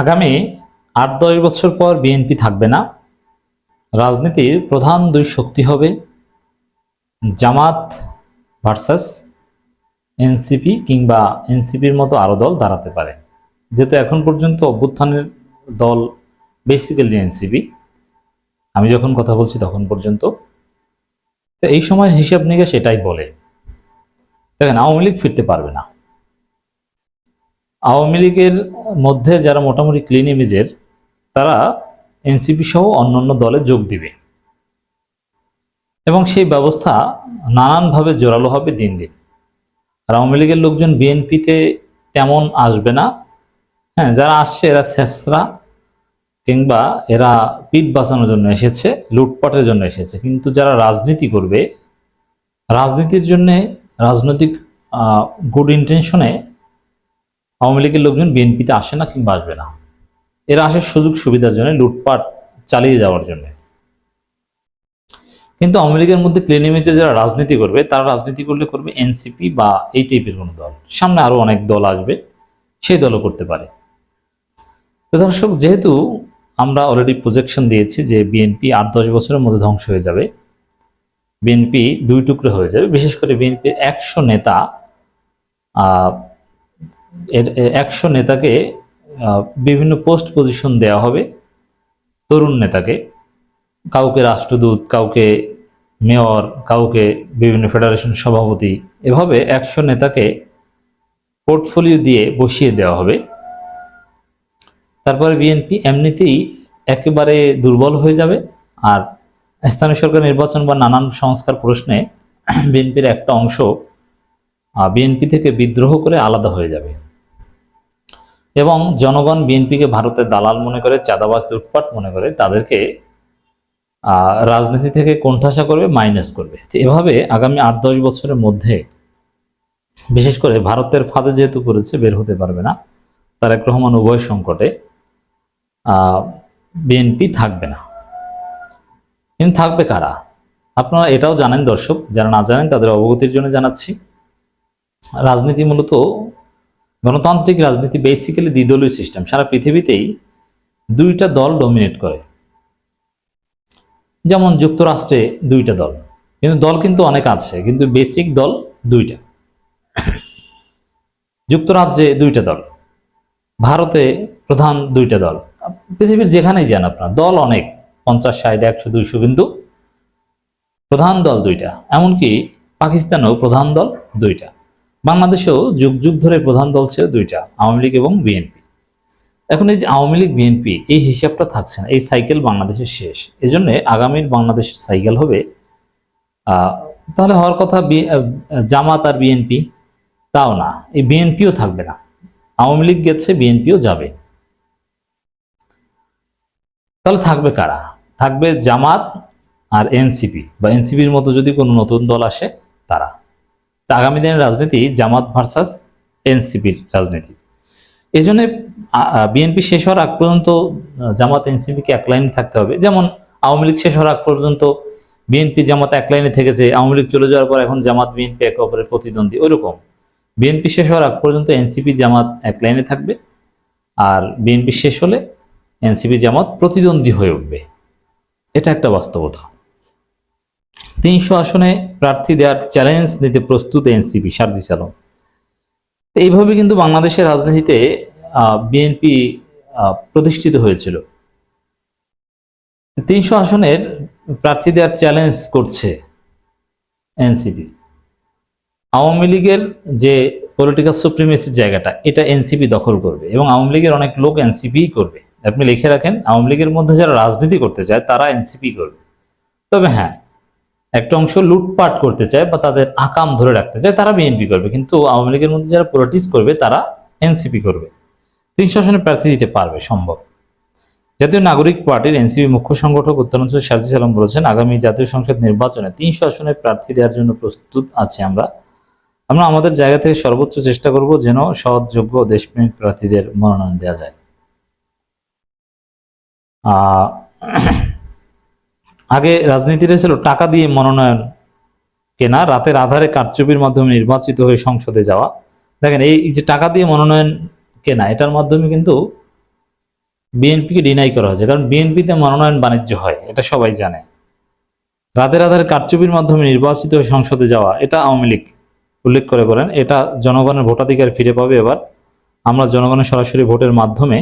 আগামী আট দশ বছর পর বিএনপি থাকবে না। রাজনীতির প্রধান দুই শক্তি হবে জামাত ভার্সাস এনসিপি কিংবা এনসিপির মতো আরও দল দাঁড়াতে পারে। যেহেতু এখন পর্যন্ত অভ্যুত্থানের দল বেসিক্যালি এনসিপি। আমি যখন কথা বলছি তখন পর্যন্ত। তো এই সময় হিসাব নিকাশ এটাই বলে। দেখেন, আওয়ামী লীগ ফিরতে পারবে না। আওয়ামী লীগের মধ্যে যারা মোটামুটি ক্লিন ইমেজের তারা এনসিপি সহ অন্যান্য দলে যোগ দিবে। এবং সেই ব্যবস্থা নানানভাবে জোরালো হবে দিন দিন। আর আওয়ামী লীগের লোকজন বিএনপিতে তেমন আসবে না। হ্যাঁ যারা আসছে এরা শেষরা, কিংবা এরা পিঠ বাঁচানোর জন্য এসেছে, লুটপাটের জন্য এসেছে। কিন্তু যারা রাজনীতি করবে, রাজনীতির জন্যে, রাজনৈতিক গুড ইন্টেনশনে আওয়ামী লীগের লোকজন বিএনপিতে আসে না কিংবা আসবে না। এরা আসে সুযোগ সুবিধার জন্য, লুটপাট চালিয়ে যাওয়ার জন্য। কিন্তু আওয়ামী লীগের মধ্যে ক্লিন যারা রাজনীতি করবে, তারা রাজনীতি করলে করবে এনসিপি বা এই টাইপের কোনো দল। সামনে আরও অনেক দল আসবে, সেই দলও করতে পারে। তো দর্শক, যেহেতু আমরা অলরেডি প্রজেকশন দিয়েছি যে বিএনপি আট দশ বছরের মধ্যে ধ্বংস হয়ে যাবে বিএনপি দুই টুকরো হয়ে যাবে, বিশেষ করে বিএনপির একশো নেতা এর একশো নেতাকে বিভিন্ন পোস্ট পজিশন দেওয়া হবে। তরুণ নেতাকে, কাউকে রাষ্ট্রদূত, কাউকে মেয়র কাউকে বিভিন্ন ফেডারেশন সভাপতি, এভাবে একশো নেতাকে পোর্টফোলিও দিয়ে বসিয়ে দেওয়া হবে। তারপরে বিএনপি এমনিতেই একেবারে দুর্বল হয়ে যাবে আর স্থানীয় সরকার নির্বাচন বা নানান সংস্কার প্রশ্নে বিএনপির একটা অংশ বিএনপি থেকে বিদ্রোহ করে আলাদা হয়ে যাবে। এবং জনগণ বিএনপিকে ভারতের দালাল মনে করে, চাঁদাবাজ, লুটপাট মনে করে, তাদেরকে রাজনীতি থেকে কোণঠাসা করবে মাইনাস করবে। এভাবে আগামী আট দশ বছরের মধ্যে, বিশেষ করে ভারতের ফাঁদে যেহেতু পড়েছে, বের হতে পারবে না। তারেক রহমান উভয় সংকটে বিএনপি থাকবে না। কিন্তু থাকবে কারা? আপনারা এটাও জানেন দর্শক, যারা না জানেন তাদের অবগতির জন্য জানাচ্ছি। রাজনীতি মূলত গণতান্ত্রিক রাজনীতি বেসিক্যালি দ্বিদলীয় সিস্টেম সারা পৃথিবীতেই দুইটা দল ডমিনেট করে। যেমন যুক্তরাষ্ট্রে দুইটা দল। কিন্তু দল কিন্তু অনেক আছে, কিন্তু বেসিক দল দুইটা। যুক্তরাজ্যে দুইটা দল। ভারতে প্রধান দুইটা দল। পৃথিবীর যেখানেই যান আপনার, দল অনেক। পঞ্চাশ, ষাট, একশো, দুইশো কিন্তু প্রধান দল দুইটা। এমনকি পাকিস্তানেও প্রধান দল দুইটা। বাংলাদেশেও যুগ যুগ ধরে প্রধান দল ছিল দুইটা, আওয়ামী লীগ এবং বিএনপি। এখন এই যে আওয়ামী লীগ, বিএনপি, এই হিসাবটা থাকছে না, এই সাইকেল বাংলাদেশের শেষ। এই জন্য আগামীর বাংলাদেশের সাইকেল হবে তাহলে হওয়ার কথা জামাত আর বিএনপি, তাও না, এই বিএনপিও থাকবে না। আওয়ামী লীগ গেছে, বিএনপিও যাবে। তাহলে থাকবে কারা? থাকবে জামাত আর এনসিপি, বা এনসিপির মতো যদি কোনো নতুন দল আসে, তারা। তা আগামী দিনের রাজনীতি জামাত ভার্সাস এনসিপির রাজনীতি। এই জন্য বিএনপি শেষ হওয়ার আগ পর্যন্ত জামাত এনসিপিকে এক লাইনে থাকতে হবে। যেমন আওয়ামী লীগ শেষ হওয়ার আগ পর্যন্ত বিএনপি জামাত এক লাইনে থেকেছে, আওয়ামী লীগ চলে যাওয়ার পর এখন জামাত বিএনপি একে অপরের প্রতিদ্বন্দ্বী, ওইরকম। বিএনপি শেষ হওয়ার আগ পর্যন্ত এনসিপি জামাত এক লাইনে থাকবে আর বিএনপি শেষ হলে এনসিপি জামাত প্রতিদ্বন্দ্বী হয়ে উঠবে। এটা একটা বাস্তবতা। তিনশো আসনে প্রার্থী দেওয়ার চ্যালেঞ্জ নিতে প্রস্তুত এনসিপি সার্জিস আলম এইভাবে কিন্তু বাংলাদেশের রাজনীতিতে বিএনপি প্রতিষ্ঠিত হয়েছিল। তিনশো আসনের প্রার্থী দেওয়ার চ্যালেঞ্জ করছে এনসিপি। আওয়ামী লীগের যে পলিটিক্যাল সুপ্রিমেসির জায়গাটা, এটা এনসিপি দখল করবে এবং আওয়ামী লীগের অনেক লোক এনসিপি করবে। আপনি লিখে রাখেন, আওয়ামী লীগের মধ্যে যারা রাজনীতি করতে চায়, তারা এনসিপি করবে। তবে হ্যাঁ একটা অংশ লুটপাট করতে চায় বা তাদের আকাম ধরে রাখতে চায় তারা বিএনপি করবে। কিন্তু আওয়ামী লীগের মধ্যে যারা পলিটিক্স করবে তারা এনসিপি করবে। তিনশো আসনে প্রার্থী দিতে পারবে সম্ভব। জাতীয় নাগরিক পার্টির এনসিপি মুখ্য সংগঠক উত্তরাঞ্চল সাজিস আলম বলেছেন আগামী জাতীয় সংসদ নির্বাচনে তিনশো আসনে প্রার্থী দেওয়ার জন্য প্রস্তুত আছি আমরা। আমরা আমাদের জায়গা থেকে সর্বোচ্চ চেষ্টা করব যেন সৎ যোগ্য দেশপ্রেমিক প্রার্থীদের মনোনয়ন দেওয়া যায়। আহ, আগে রাজনীতিটা ছিল টাকা দিয়ে মনোনয়ন কেনা, রাতের আধারে কারচুপির মাধ্যমে নির্বাচিত হয়ে সংসদে যাওয়া। দেখেন, এই এই যে টাকা দিয়ে মনোনয়ন কেনা, এটার মাধ্যমে কিন্তু বিএনপিকে ডিনাই করা হয়েছে। কারণ বিএনপিতে মনোনয়ন বাণিজ্য হয়, এটা সবাই জানে। রাতের আধারে কারচুপির মাধ্যমে নির্বাচিত হয়ে সংসদে যাওয়া, এটা আওয়ামী লীগ উল্লেখ করে বলেন। এটা জনগণের ভোটাধিকার ফিরে পাবে এবার। আমরা জনগণের সরাসরি ভোটের মাধ্যমে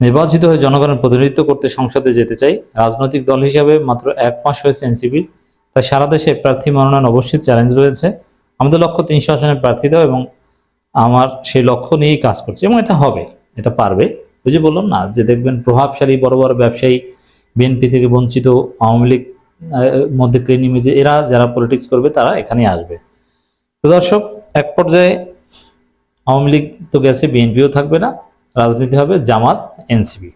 নির্বাচিত হয়ে জনগণের প্রতিনিধিত্ব করতে সংসদে যেতে চাই। রাজনৈতিক দল হিসাবে মাত্র এক মাস হয়েছে এনসিপির তাই সারা দেশে প্রার্থী মনোনয়ন অবশ্যই চ্যালেঞ্জ রয়েছে। আমাদের লক্ষ্য তিনশো আসনের প্রার্থী দেওয়া এবং আমার সেই লক্ষ্য নিয়েই কাজ করছে এবং এটা হবে, এটা পারবে। ওই যে বললাম না, যে দেখবেন প্রভাবশালী বড় বড় ব্যবসায়ী, বিএনপি থেকে বঞ্চিত আওয়ামী লীগ মধ্যে ক্লিন যে এরা যারা পলিটিক্স করবে তারা এখানেই আসবে। তো দর্শক, এক পর্যায়ে আওয়ামী লীগ তো গেছে, বিএনপিও থাকবে না। রাজনীতি হবে জামাত, এনসিপি।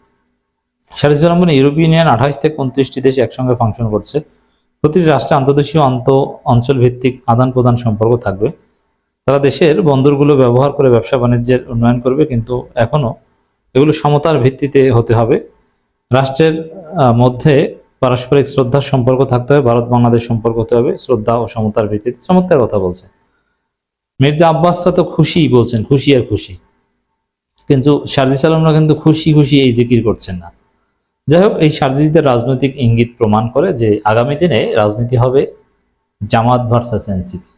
সাড়ে চুরানব্বই ইউরোপীয় ইউনিয়ন আঠাশ থেকে উনত্রিশটি দেশ একসঙ্গে ফাংশন করছে। প্রতিটি রাষ্ট্রে আন্তর্দেশীয় আন্ত অঞ্চল ভিত্তিক আদান প্রদান সম্পর্ক থাকবে। তারা দেশের বন্দরগুলো ব্যবহার করে ব্যবসা বাণিজ্যের উন্নয়ন করবে, কিন্তু এখনও এগুলো সমতার ভিত্তিতে হতে হবে। রাষ্ট্রের মধ্যে পারস্পরিক শ্রদ্ধার সম্পর্ক থাকতে হবে, ভারত বাংলাদেশ সম্পর্ক হতে হবে, শ্রদ্ধা ও সমতার ভিত্তিতে। চমৎকার কথা বলছে। মির্জা আব্বাসরা তো খুশি বলছেন, খুশি আর খুশি। কিন্তু সার্জিস আলমরা কিন্তু খুশি খুশি এই জিকির করছেন না। যাই হোক এই সার্জিসদের রাজনৈতিক ইঙ্গিত প্রমাণ করে যে আগামী দিনে রাজনীতি হবে জামাত ভার্সাস এনসিপি